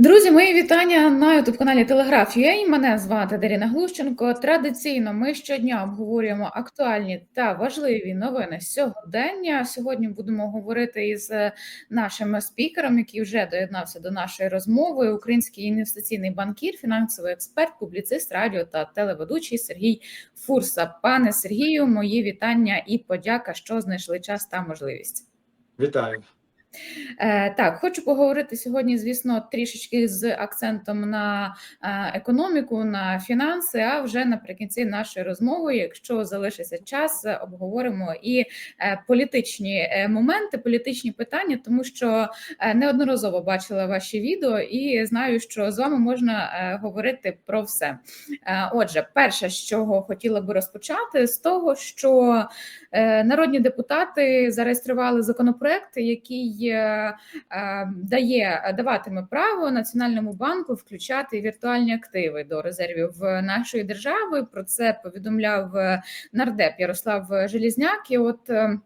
Друзі, мої вітання на youtube каналі Телеграф.ua. Мене звати Даріна Глущенко. Традиційно ми щодня обговорюємо актуальні та важливі новини сьогодення. Сьогодні будемо говорити із е, нашим спікером, який вже доєднався до нашої розмови. Український інвестиційний банкір, фінансовий експерт, публіцист, радіо та телеведучий Сергій Фурса. Пане Сергію, мої вітання і подяка, що знайшли час та можливість. Вітаю. Е, Так, хочу поговорити сьогодні, звісно, трішечки з акцентом на е, економіку, на фінанси. А вже наприкінці нашої розмови, якщо залишиться час, обговоримо і е, політичні моменти, політичні питання, тому що неодноразово бачила ваші відео і знаю, що з вами можна говорити про все. Отже, перше, з чого хотіла би розпочати, з того, що народні депутати зареєстрували законопроект, який е, е, дає даватиме право Національному банку включати віртуальні активи до резервів нашої держави. Про це повідомляв е, нардеп Ярослав Желізняк. І от е, Е,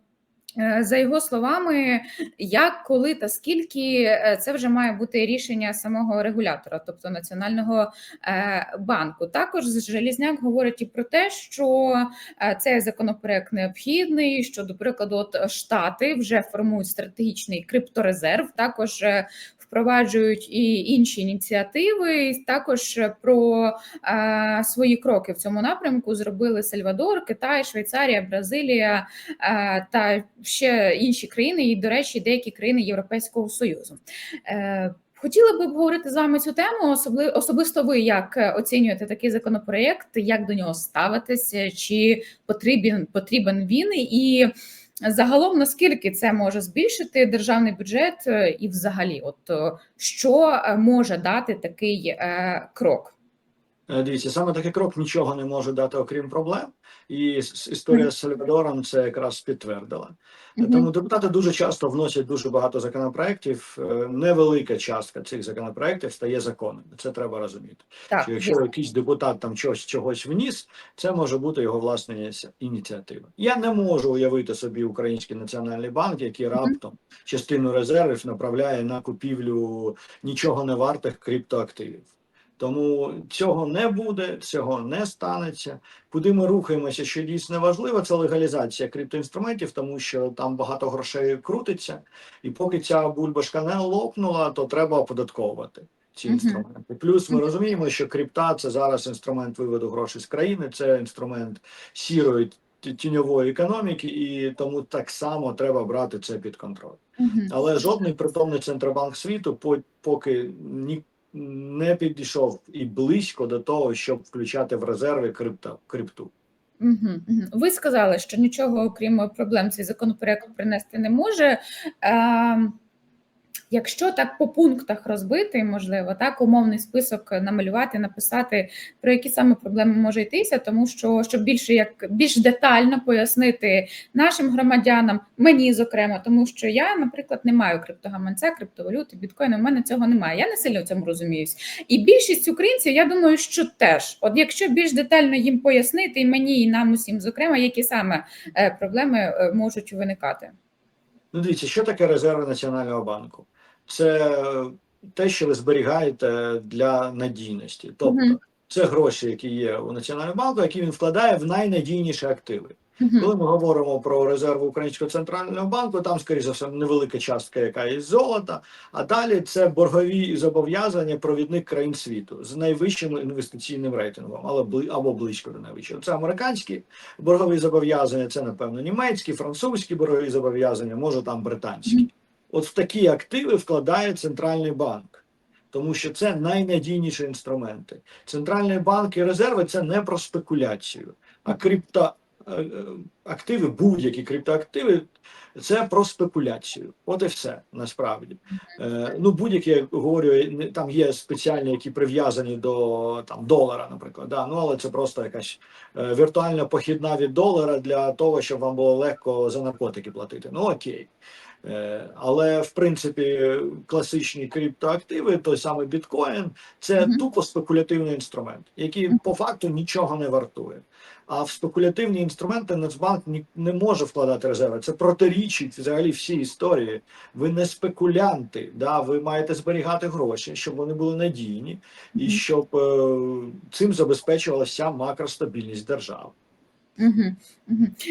За його словами, як, коли та скільки е, це вже має бути рішення самого регулятора, тобто Національного е, банку. Також Желізняк говорить і про те, що е, цей законопроект необхідний. Що, до прикладу, от Штати вже формують стратегічний крипторезерв, також е, впроваджують і інші ініціативи. Також про е, свої кроки в цьому напрямку зробили Сальвадор, Китай, Швейцарія, Бразилія е, та ще інші країни, і, до речі, деякі країни Європейського Союзу. Е, Хотіла би обговорити з вами цю тему, особливо особисто ви як е, оцінюєте такий законопроєкт, як до нього ставитися, чи потрібен потрібен він, і загалом наскільки це може збільшити державний бюджет, е, і взагалі, от е, що е, може дати такий крок? Дивіться, саме такий крок нічого не може дати, окрім проблем, і історія з Сальвадором це якраз підтвердила. Тому депутати дуже часто вносять дуже багато законопроєктів. Е, Невелика частка цих законопроєктів стає законом. Це треба розуміти. Так, Що якщо якийсь депутат там чогось чогось вніс, це може бути його власна ініціатива. Я не можу уявити собі Український національний банк, який раптом частину резервів направляє на купівлю нічого не вартих криптоактивів. Тому цього не буде, цього не станеться. Куди ми рухаємося, що дійсно важливо, це легалізація криптоінструментів, тому що там багато грошей крутиться, і поки ця бульбашка не лопнула, то треба оподатковувати ці інструменти. Плюс ми розуміємо, що крипта це зараз інструмент виводу грошей з країни, це інструмент сірої тіньової економіки, і тому так само треба брати це під контроль. Мгм. Але жодний притомний центробанк світу по- поки ні не підійшов і близько до того, щоб включати в резерви крипто, крипту. Угу, угу. Ви сказали, що нічого окрім проблем цей законопроект принести не може. Ем, Якщо так по пунктах розбити, можливо, так умовний список намалювати, написати про які саме проблеми може йтися, тому що щоб більше як більш детально пояснити нашим громадянам, мені зокрема, тому що я, наприклад, не маю криптогаманця, криптовалюти, біткоїни. У мене цього немає. Я не сильно в цьому розуміюсь. І більшість українців, я думаю, що теж, от якщо більш детально їм пояснити, і мені, і нам усім, зокрема, які саме е, проблеми е, можуть виникати. Ну, дивіться, що таке резерви Національного банку? Це те, що ви зберігаєте для надійності. Тобто, це гроші, які є у Національному банку, які він вкладає в найнадійніші активи. Коли ми говоримо про резерви Українського центрального банку, там, скоріше за все, невелика частка, яка із золота, а далі це боргові зобов'язання провідних країн світу з найвищим інвестиційним рейтингом, але або близько до найвищого. Це американські боргові зобов'язання, це напевно німецькі, французькі боргові зобов'язання, може там британські. От в такі активи вкладає центральний банк. Тому що це найнадійніші інструменти. Центральний банк і резерви це не про спекуляцію, а крипто е, е, активи, будь-які криптоактиви, це про спекуляцію. От і все насправді. Е, ну, будь-які, я говорю, там є спеціальні, які прив'язані до там долара, наприклад. Да? Ну, але це просто якась е, віртуальна похідна від долара для того, щоб вам було легко за наркотики платити. Ну окей. Е, Але в принципі класичні криптоактиви, той самий біткоін, це тупо спекулятивний інструмент, який по факту нічого не вартує. А в спекулятивні інструменти Нацбанк не може вкладати резерви. Це протирічить взагалі всій історії. Ви не спекулянти, да? ви маєте зберігати гроші, щоб вони були надійні, і щоб е, цим забезпечувалася макростабільність держави. Мгм.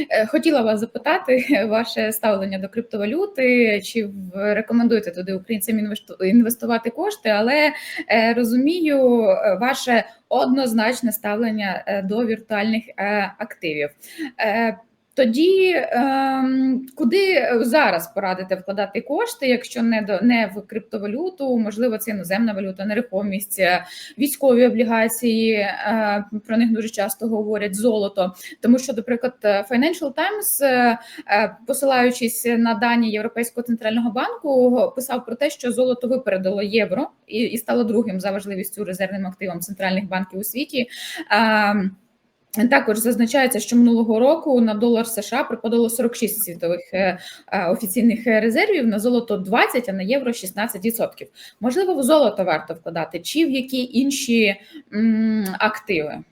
Е, Хотіла вас запитати ваше ставлення до криптовалюти, чи рекомендуєте туди українцям інвесту- інвестувати кошти, але е, розумію е, ваше однозначне ставлення до віртуальних активів. Тоді ем, куди зараз порадите вкладати кошти, якщо не до не в криптовалюту, можливо, це іноземна валюта, нерухомість, е, військові облігації, е, про них дуже часто говорять золото. Тому що, наприклад, Financial Times, е, посилаючись на дані Європейського центрального банку, писав про те, що золото випередило євро і, і стало другим за важливістю резервним активом центральних банків у світі. Е, також зазначається, що минулого року на долар США припадало 46 світових е, е, офіційних резервів, на золото 20, а на євро 16%. Можливо, в золото варто вкладати, чи в які інші активи.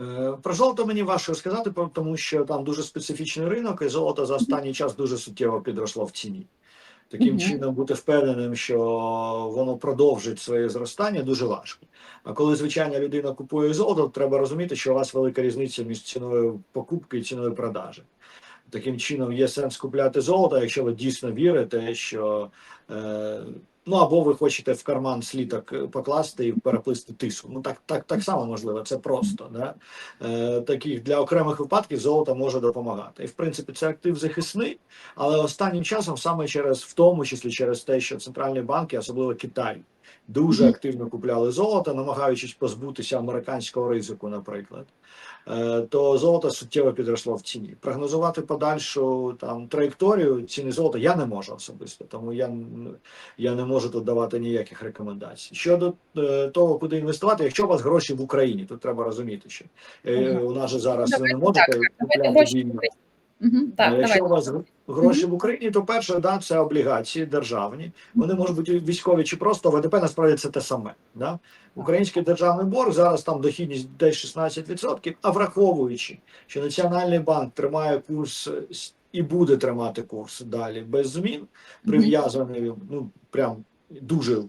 Е, Про золото мені важко сказати, тому що там дуже специфічний ринок, і золото за останній час дуже суттєво підросло в ціні. Таким Мгм. чином, бути впевненим, що воно продовжить своє зростання, дуже важко. А коли звичайна людина купує золото, треба розуміти, що у вас велика різниця між ціною покупки і ціною продажі. Таким чином, є сенс купляти золото, якщо ви дійсно вірите, що е, ну або ви хочете в карман сліток покласти і переплисти тису. Ну так, так, так само можливо, це просто. Да? Е, таких для окремих випадків золото може допомагати. І в принципі, це актив захисний, але останнім часом, саме через в тому числі через те, що центральні банки, особливо Китай, дуже активно купляли золото, намагаючись позбутися американського ризику, наприклад. е, То золото суттєво підросло в ціні. Прогнозувати подальшу там траєкторію ціни золота я не можу особисто, тому я, я не можу тут давати ніяких рекомендацій. Щодо е, того, куди інвестувати, якщо у вас гроші в Україні, тут треба розуміти, що е, у нас же зараз ви не можете купляти вільно. Угу, так, Якщо давайте. у вас гр- гроші в Україні, то перше, да, це облігації державні. Вони можуть бути військові чи просто ВДП насправді це те саме. Да? Український державний борг зараз там дохідність десь 16%, а враховуючи, що Національний банк тримає курс і буде тримати курс далі без змін, прив'язаний, ну прям дуже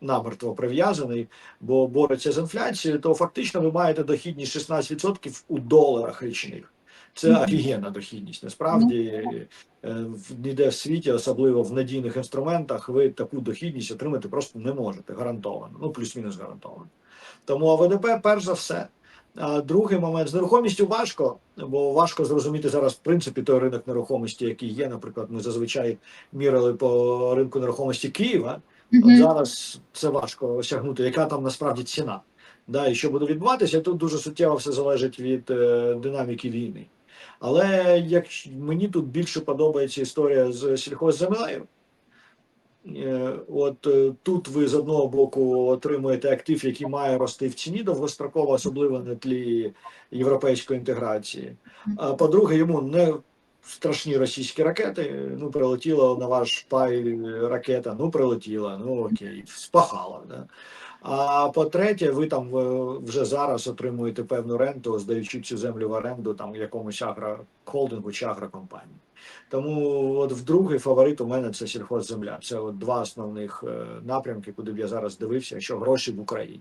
намертво прив'язаний, бо бореться з інфляцією, то фактично ви маєте дохідність 16% у доларах річних. Це офігенна дохідність. Насправді е, ніде в світі, особливо в надійних інструментах, ви таку дохідність отримати просто не можете гарантовано. Ну плюс-мінус гарантовано. Тому АВДП перш за все. А другий момент з нерухомістю важко, бо важко зрозуміти зараз в принципі той ринок нерухомості, який є. Наприклад, ми зазвичай мірили по ринку нерухомості Києва. От зараз це важко осягнути, яка там насправді ціна. Да, і що буде відбуватися, тут дуже суттєво все залежить від е, динаміки війни. Але як мені тут більше подобається історія з сільхозземлею. Е, От е, тут ви з одного боку отримуєте актив, який має рости в ціні довгостроково, особливо на тлі європейської інтеграції. А по-друге, йому не страшні російські ракети. Ну, прилетіла на ваш пай ракета, ну прилетіла, ну окей, спахала. Да? А по-третє, ви там е, вже зараз отримуєте певну ренту, здаючи цю землю в оренду там якомусь агрохолдингу чи агрокомпанії. Тому от вдруге фаворит у мене це сільхозземля. Це от два основних е, напрямки, куди б я зараз дивився, якщо гроші в Україні.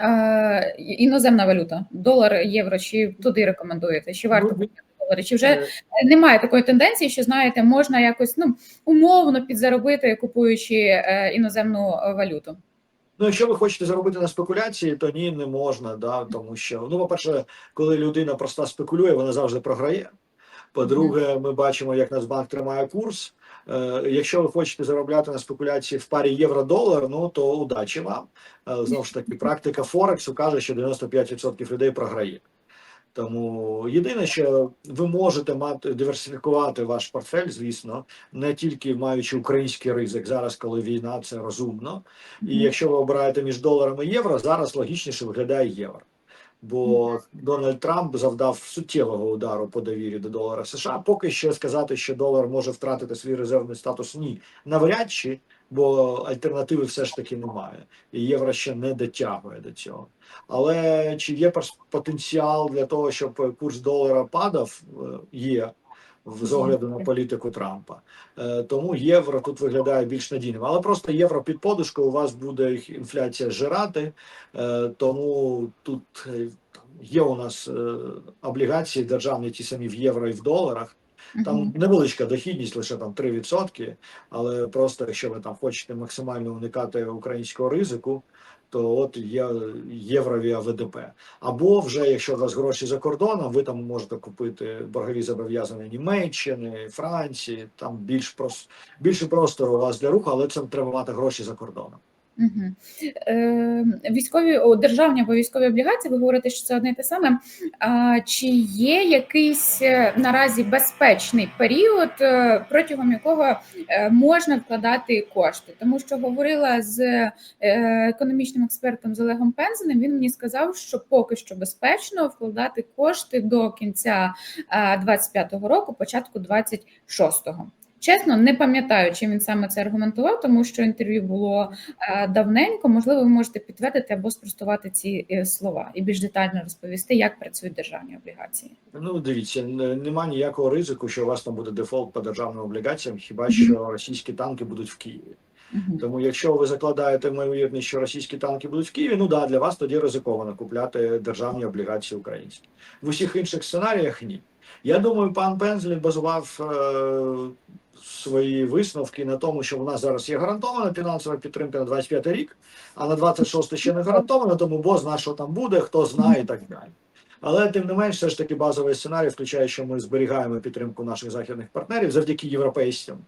Е, іноземна валюта, долар, євро, чи туди рекомендуєте? Чи варто Ну, долари? Чи вже Е, немає такої тенденції, що знаєте, можна якось ну умовно підзаробити, купуючи е, іноземну валюту? Ну, якщо ви хочете заробити на спекуляції, то ні, не можна, да, тому що, ну, по-перше, коли людина просто спекулює, вона завжди програє. По-друге, ми бачимо, як Нацбанк тримає курс. Е, якщо ви хочете заробляти на спекуляції в парі євро-долар, ну то удачі вам. Е, знову ж таки, практика Форексу каже, що 95% людей програє. Тому єдине, що ви можете мати диверсифікувати ваш портфель, звісно, не тільки маючи український ризик зараз, коли війна, це розумно. І якщо ви обираєте між доларами і євро, зараз логічніше виглядає євро. Бо Дональд Трамп завдав суттєвого удару по довірі до долара США. Поки що сказати, що долар може втратити свій резервний статус, ні, навряд чи, бо альтернативи все ж таки немає, і євро ще не дотягує до цього. Але чи є потенціал для того, щоб курс долара падав? Е, Є. З огляду на політику Трампа, Е, тому євро тут виглядає більш надійним. Але просто євро під подушкою у вас буде інфляція жирати, е, тому тут є у нас облігації державні, ті самі в євро і в доларах. Там невеличка дохідність, лише там 3%, але просто якщо ви там хочете максимально уникати українського ризику, то от є єврові АВДП. Або вже якщо у вас гроші за кордоном, ви там можете купити боргові зобов'язання Німеччини, Франції, там більш прос, більше простору у вас для руху, але це треба мати гроші за кордоном. Е, Військові о, державні або військові облігації, ви говорите, що це одне і те саме. А чи є якийсь е, наразі безпечний період, е, протягом якого е, можна вкладати кошти? Тому що говорила з економічним експертом з Олегом Пензеним. Він мені сказав, що поки що безпечно вкладати кошти до кінця 25-го року, початку 26-го. Чесно, не пам'ятаю, чим він саме це аргументував, тому що інтерв'ю було е, давненько. Можливо, ви можете підтвердити або спростувати ці е, слова і більш детально розповісти, як працюють державні облігації. Ну, дивіться, нема ніякого ризику, що у вас там буде дефолт по державним облігаціям, хіба що російські танки будуть в Києві. Тому, якщо ви закладаєте ймовірність, що російські танки будуть в Києві, ну да, для вас тоді ризиковано купляти державні облігації українські. В усіх інших сценаріях ні. Я думаю, пан Пензлі базував е, свої висновки на тому, що в нас зараз є гарантована фінансова підтримка на 25 рік, а на 26 ще не гарантована, тому бо зна, що там буде, хто знає і так далі. Але тим не менш, все ж таки базовий сценарій включає, що ми зберігаємо підтримку наших західних партнерів завдяки європейцям.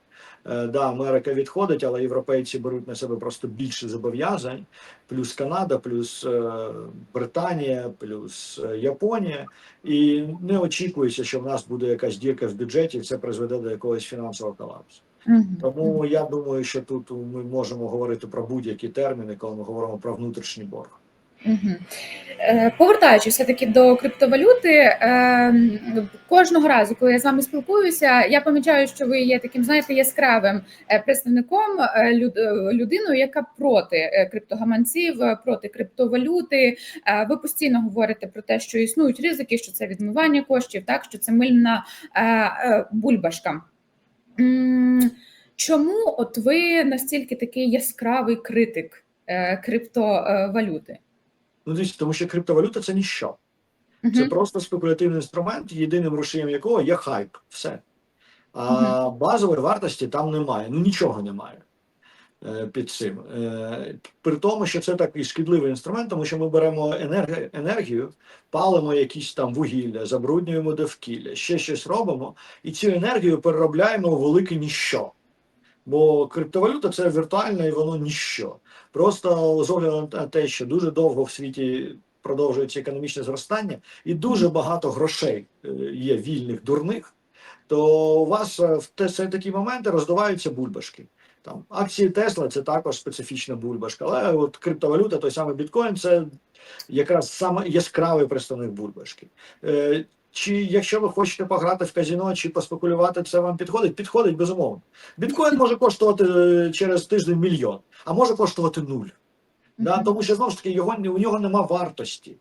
Е, Да, Америка відходить, але європейці беруть на себе просто більше зобов'язань, плюс Канада, плюс е, Британія, плюс е, Японія. І не очікується, що в нас буде якась дірка в бюджеті, і це призведе до якогось фінансового колапсу. Тому я думаю, що тут ми можемо говорити про будь-які терміни, коли ми говоримо про внутрішній борг. Мгм. Е, Повертаючись все-таки до криптовалюти, е, кожного разу, коли я з вами спілкуюся, я помічаю, що ви є таким, знаєте, яскравим е, представником е, люд- людиною, яка проти криптогаманців, проти криптовалюти. Ви постійно говорите про те, що існують ризики, що це відмивання коштів, так що це мильна бульбашка. Чому от ви настільки такий яскравий критик криптовалюти? Ну, дивіться, тому що криптовалюта це ніщо. Це просто спекулятивний інструмент, єдиним рушієм якого є хайп. Все. А базової вартості там немає. Ну нічого немає е, під цим. Е, При тому, що це такий шкідливий інструмент, тому що ми беремо енерг- енергію, палимо якісь там вугілля, забруднюємо довкілля, ще щось робимо, і цю енергію переробляємо у велике ніщо. Бо криптовалюта це віртуальне і воно ніщо. Просто з огляду на те, що дуже довго в світі продовжується економічне зростання, і дуже багато грошей е, є вільних дурних, то у вас е, в те такі моменти роздуваються бульбашки. Там акції Тесла це також специфічна бульбашка, але от криптовалюта, той самий біткоін, це якраз саме яскравий представник бульбашки. Чи якщо ви хочете пограти в казіно чи поспекулювати, це вам підходить? Підходить безумовно. Біткоін може коштувати е, через тиждень мільйон, а може коштувати нуль. Да? Тому що знову ж таки його у нього нема вартості.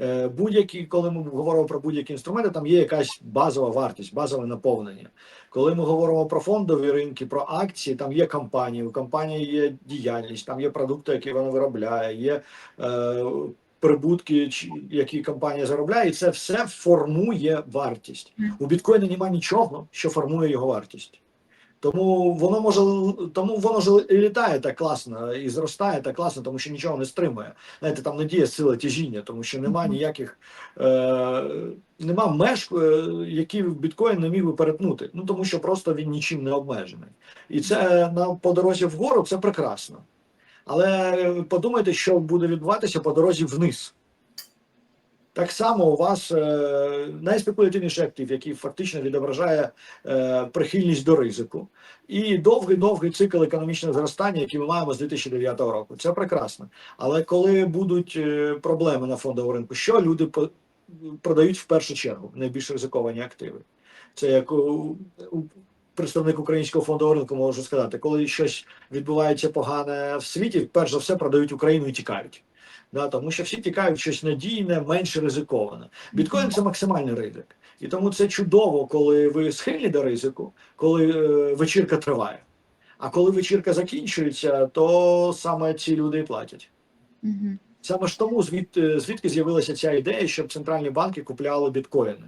Е, Будь-які, коли ми говоримо про будь-які інструменти, там є якась базова вартість, базове наповнення. Коли ми говоримо про фондові ринки, про акції, там є компанії, у компанії є діяльність, там є продукти, які вона виробляє, є е, прибутки, які компанія заробляє, і це все формує вартість. У біткоїні немає нічого, що формує його вартість. Тому воно може тому воно ж і літає так класно і зростає так класно, тому що нічого не стримує. Знаєте, там не діє сила тяжіння, тому що нема ніяких е, нема меж, е, які біткоін не міг би перетнути. Ну тому що просто він нічим не обмежений. І це на по дорозі вгору це прекрасно. Але подумайте, що буде відбуватися по дорозі вниз. Так само у вас е, найспекулятивніший актив, який фактично відображає е, прихильність до ризику, і довгий-довгий цикл економічного зростання, який ми маємо з 2009 року. Це прекрасно. Але коли будуть е, проблеми на фондовому ринку, що люди продають в першу чергу найбільш ризиковані активи? Це як у представник українського фондового ринку можу сказати, коли щось відбувається погане в світі, перш за все продають Україну і тікають. Да, тому що всі тікають щось надійне, менш ризиковане. Біткоін це максимальний ризик. І тому це чудово, коли ви схильні до ризику, коли е, вечірка триває. А коли вечірка закінчується, то саме ці люди і платять. Мгм. Саме ж тому звід, звідки з'явилася ця ідея, щоб центральні банки купляли біткоїни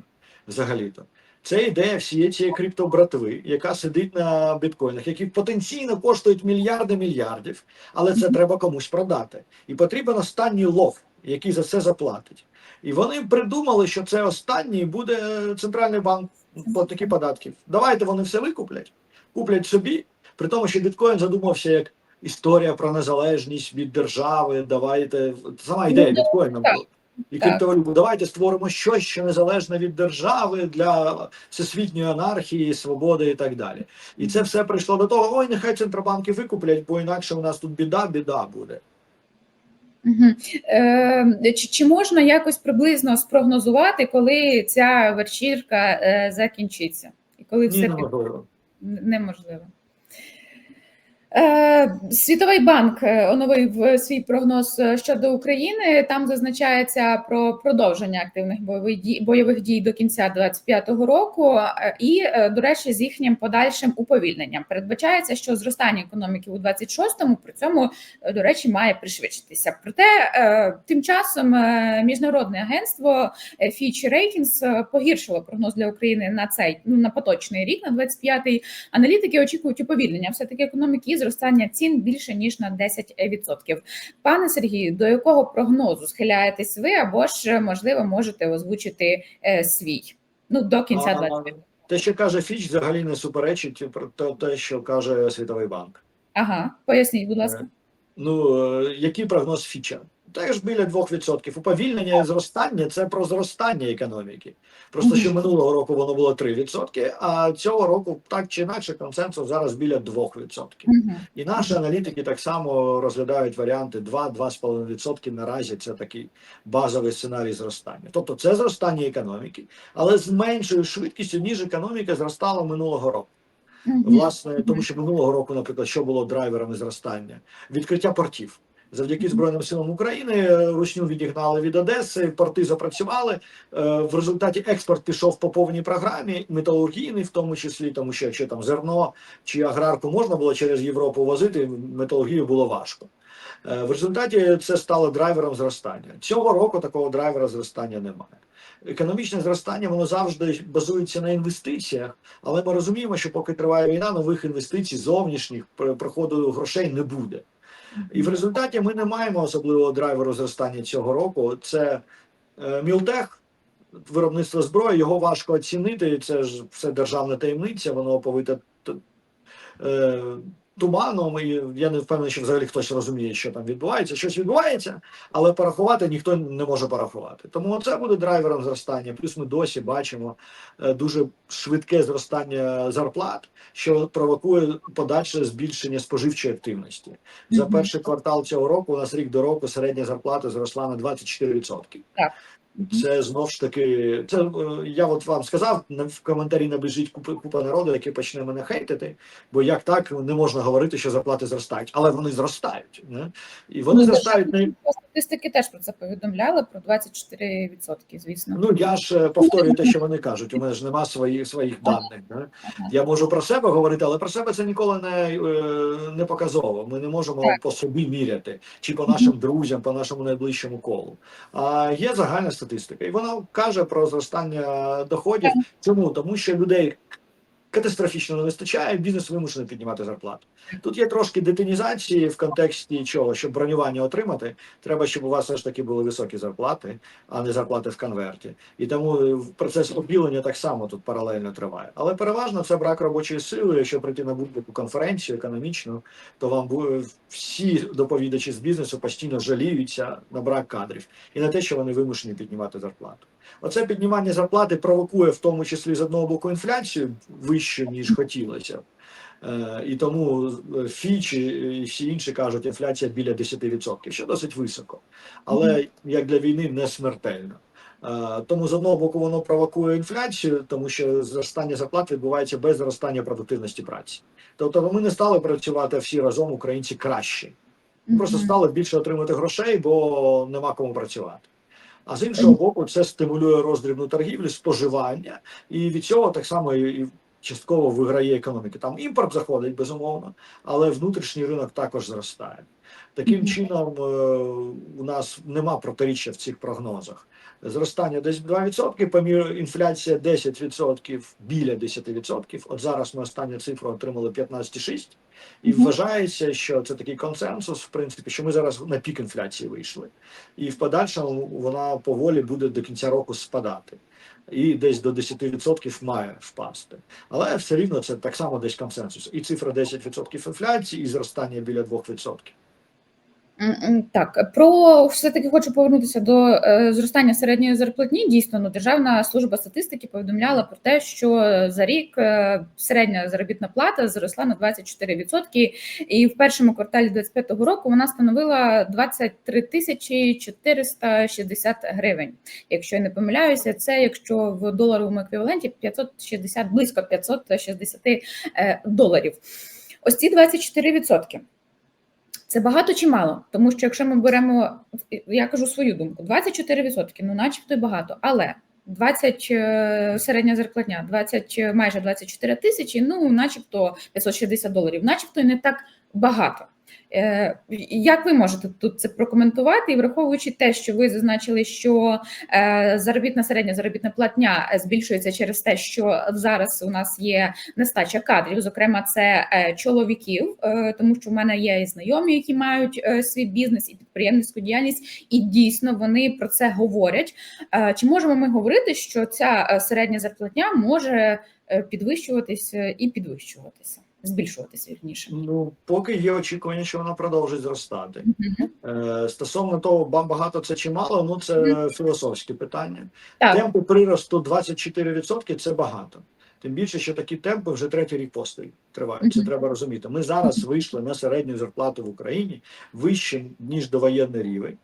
взагалі-то. Це ідея всієї цієї криптобратви, яка сидить на біткоїнах, які потенційно коштують мільярди мільярдів, але це треба комусь продати. І потрібен останній лов, який за це заплатить. І вони придумали, що це останній буде центральний банк платники податків. Давайте вони все викуплять, куплять собі, при тому, що біткоін задумався як історія про незалежність від держави. Давайте сама ідея Ну, біткоїна була. І так. криптовалюту. Давайте створимо щось, що незалежне від держави для всесвітньої анархії, свободи і так далі. І це все прийшло до того: ой, нехай центробанки викуплять, бо інакше у нас тут біда, біда буде. Е, чи, чи можна якось приблизно спрогнозувати, коли ця вечірка е, закінчиться? І коли все Ні, під- неможливо. Неможливо. Е, Світовий банк е, оновив свій прогноз е, щодо України. Там зазначається про продовження активних бойових дій бойових дій до кінця 2025 року. е, І, е, до речі, з їхнім подальшим уповільненням передбачається, що зростання економіки у 26-му при цьому, е, до речі, має пришвидшитися. Проте е, тим часом е, міжнародне агентство е, Fitch Ratings е, погіршило прогноз для України на цей ну, на поточний рік, на 25-й. Аналітики очікують уповільнення все таки економіки зростання цін більше ніж на 10%. Пане Сергію, до якого прогнозу схиляєтесь ви, або ж можливо можете озвучити е, свій ну до кінця А, 25 Те, що каже Фіч, взагалі не суперечить про те- що каже Світовий банк. Ага, поясніть, будь ласка. Ну, е, який прогноз Фіча? Теж біля 2%. Уповільнення і зростання це про зростання економіки. Просто що минулого року воно було 3%, а цього року так чи інакше консенсус зараз біля 2%. І наші аналітики так само розглядають варіанти 2-2,5% наразі. Це такий базовий сценарій зростання. Тобто це зростання економіки, але з меншою швидкістю, ніж економіка зростала минулого року. Власне, тому що минулого року, наприклад, що було драйверами зростання? Відкриття портів. Завдяки Збройним силам України е, русню відігнали від Одеси, порти запрацювали. Е, В результаті експорт пішов по повній програмі, металургійний, в тому числі, тому що якщо там зерно чи аграрку можна було через Європу возити, металургію було важко. Е, В результаті це стало драйвером зростання. Цього року такого драйвера зростання немає. Економічне зростання воно завжди базується на інвестиціях, але ми розуміємо, що поки триває війна, нових інвестицій, зовнішніх пр- приходу грошей не буде. І в результаті ми не маємо особливого драйверу зростання цього року. Це е, Мілтех, виробництво зброї, його важко оцінити. Це ж все державна таємниця, воно оповите туманом. І я не впевнений, що взагалі хтось розуміє, що там відбувається. Щось відбувається, але порахувати ніхто не може порахувати. Тому це буде драйвером зростання. Плюс ми досі бачимо е, дуже швидке зростання зарплат, що провокує подальше збільшення споживчої активності. За перший квартал цього року у нас рік до року середня зарплата зросла на 24%. Мгм. Це знов ж таки, це е, я от вам сказав в коментарі набіжить купа, купа народу, який почне мене хейтити. Бо як так не можна говорити, що зарплати зростають, але вони зростають. Не? І вони Ну, зростають не Статистики теж про це повідомляли про 24%, звісно. ну я ж е, повторюю те, що вони кажуть. У мене ж нема своїх своїх даних. Не? Я можу про себе говорити, але про себе це ніколи не, е, не показово. Ми не можемо Так. по собі міряти, чи по нашим друзям, по нашому найближчому колу. А є загальна статистика, і вона каже про зростання доходів. Чому? Тому що людей катастрофічно не вистачає, бізнес вимушений піднімати зарплату. Тут є трошки детинізації в контексті чого, щоб бронювання отримати, треба, щоб у вас все ж таки були високі зарплати, а не зарплати в конверті. І тому е, процес обілення так само тут паралельно триває. Але переважно це брак робочої сили. Якщо прийти на будь-яку конференцію економічну, то вам бу- всі доповідачі з бізнесу постійно жаліються на брак кадрів і на те, що вони вимушені піднімати зарплату. Оце піднімання зарплати провокує в тому числі з одного боку інфляцію вищу, ніж хотілося. Е, І тому е, Фіч і всі інші кажуть, інфляція біля 10%, що досить високо, але як для війни не смертельно. Е, Тому з одного боку воно провокує інфляцію, тому що зростання зарплат відбувається без зростання продуктивності праці. Тобто ми не стали працювати всі разом, українці краще. Просто стали більше отримати грошей, бо нема кому працювати. А з іншого боку, це стимулює роздрібну торгівлю, споживання, і від цього так само і частково виграє економіка. Там імпорт заходить, безумовно, але внутрішній ринок також зростає. Таким чином, е, у нас нема протиріччя в цих прогнозах. Зростання десь 2%, помір інфляція 10%, біля 10%. От зараз ми останню цифру отримали 15,6%. І вважається, що це такий консенсус, в принципі, що ми зараз на пік інфляції вийшли, і в подальшому вона поволі буде до кінця року спадати. І десь до 10% має впасти. Але все рівно це так само десь консенсус. І цифра 10% інфляції, і зростання біля 2%. Так, про все-таки хочу повернутися до е, зростання середньої зарплатні. Дійсно, ну, Державна служба статистики повідомляла про те, що за рік е, середня заробітна плата зросла на 24%, і в першому кварталі 2025 року вона становила 23 тисячі 460 гривень. Якщо я не помиляюся, це якщо в доларовому еквіваленті 560, близько 560 е, доларів. Ось ці 24%. Це багато чи мало? Тому що якщо ми беремо, я кажу свою думку, 24%, ну начебто й багато, але 20 е, середня зарплатня, 20, е, майже 24 тисячі, ну начебто 560 доларів, начебто і не так багато. Е, Як ви можете тут це прокоментувати, і враховуючи те, що ви зазначили, що е, заробітна середня заробітна платня е, збільшується через те, що зараз у нас є нестача кадрів, зокрема, це чоловіків, тому що в мене є і знайомі, які мають свій бізнес і підприємницьку діяльність, і дійсно вони про це говорять. Чи можемо ми говорити, що ця середня зарплатня може підвищуватися і підвищуватися, збільшуватися вірніше? Ну, поки є очікування, що вона продовжить зростати. Мгм. Е, Стосовно того, багато це чи мало, ну це філософське питання. Так, Темпи приросту 24% це багато. Тим більше, що такі темпи вже третій рік поспіль тривають. Це треба розуміти. Ми зараз вийшли на середню зарплату в Україні вище, ніж довоєнний рівень.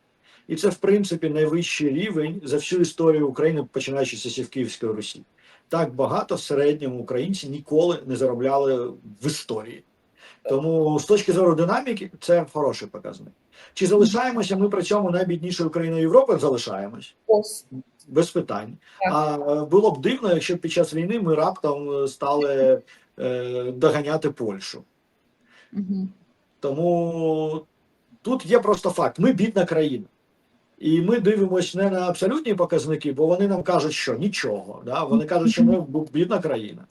І це, в принципі, найвищий рівень за всю історію України, починаючи з Київської Русі. Так багато в середньому українці ніколи не заробляли в історії. Тому з точки зору динаміки, це хороший показник. Чи залишаємося ми при цьому найбіднішою країною Європи? Залишаємось без питань. А було б дивно, якщо під час війни ми раптом е, стали е, доганяти Польщу. Тому тут є просто факт: ми бідна країна. І ми дивимося не на абсолютні показники, бо вони нам кажуть, що нічого. Да? Вони кажуть, що ми бідна країна.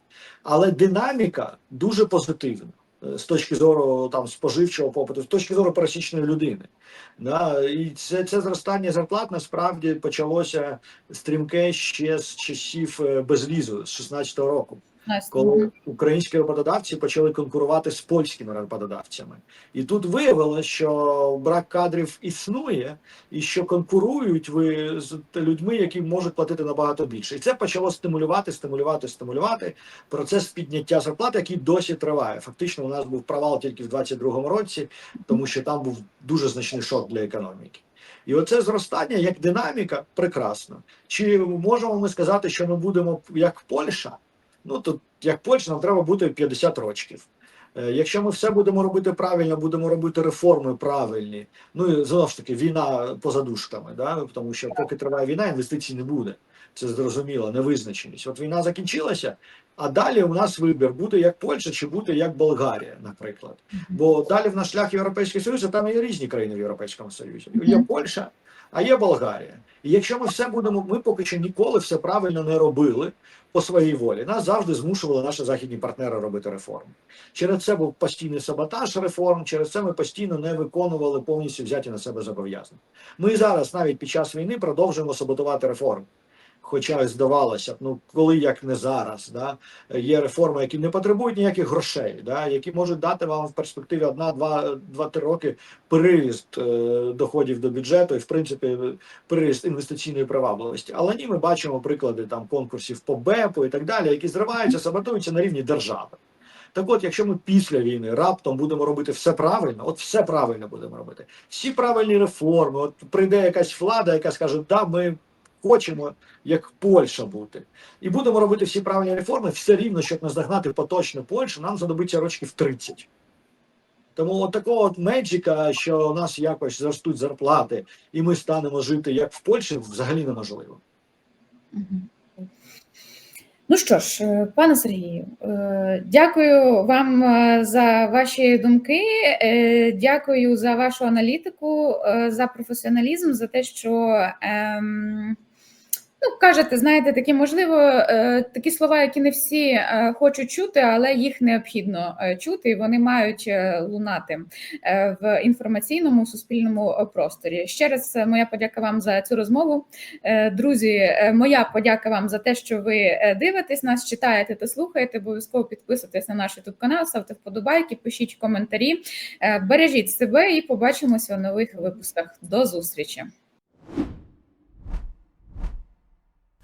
Але динаміка дуже позитивна е, з точки зору там споживчого попиту, з точки зору пересічної людини. Да? І це, це зростання зарплат насправді почалося стрімке ще з часів е, безвізу з 16-го року коли українські роботодавці почали конкурувати з польськими роботодавцями. І тут виявилося, що брак кадрів існує, і що конкурують ви з людьми, які можуть платити набагато більше. І це почало стимулювати, стимулювати, стимулювати процес підняття зарплати, який досі триває. Фактично, у нас був провал тільки в 2022 році, тому що там був дуже значний шок для економіки. І оце зростання як динаміка прекрасно. Чи можемо ми сказати, що ми будемо як Польща? Ну тут як Польща, нам треба бути 50 років. Е, Якщо ми все будемо робити правильно, будемо робити реформи правильні. Ну і знову ж таки, війна поза дужками, да? тому що поки триває війна, інвестицій не буде. Це зрозуміло, невизначеність. От війна закінчилася, а далі у нас вибір бути як Польща чи бути як Болгарія, наприклад. Бо далі в наш шлях Європейський Союз, а там є різні країни в Європейському Союзі. Є Польща, а є Болгарія. І якщо ми все будемо, ми поки що ніколи все правильно не робили по своїй волі. Нас завжди змушували наші західні партнери робити реформи. Через це був постійний саботаж реформ, через це ми постійно не виконували повністю взяті на себе зобов'язання. Ми зараз, навіть під час війни, продовжуємо саботувати реформи. Хоча здавалося б, ну коли як не зараз, да, є реформи, які не потребують ніяких грошей, да, які можуть дати вам в перспективі одна, два, два-три роки переріст е, доходів до бюджету і, в принципі, переріст інвестиційної привабливості. Але ні, ми бачимо приклади там конкурсів по БЕПу і так далі, які зриваються, саботуються на рівні держави. Так от, якщо ми після війни раптом будемо робити все правильно, от все правильно будемо робити, всі правильні реформи, от прийде якась влада, яка скаже, да, ми хочемо як Польща бути, і будемо робити всі правильні реформи, все рівно, щоб наздогнати поточну Польщу, нам знадобиться років 30. Тому от такого от меджика, що у нас якось зростуть зарплати, і ми станемо жити як в Польщі, взагалі неможливо. Ну що ж, е, пане Сергію, е, дякую вам е, за ваші думки. Дякую за вашу аналітику, за професіоналізм, за те, що ем, ну, кажете, знаєте, такі можливо е, такі слова, які не всі е, хочуть чути, але їх необхідно е, чути, і вони мають лунати в інформаційному суспільному просторі. Ще раз моя подяка вам за цю розмову. Друзі, моя подяка вам за те, що ви дивитесь нас, читаєте та слухаєте. Обов'язково підписуйтесь на наш YouTube канал, ставте вподобайки, пишіть коментарі. Бережіть себе і побачимося у нових випусках. До зустрічі!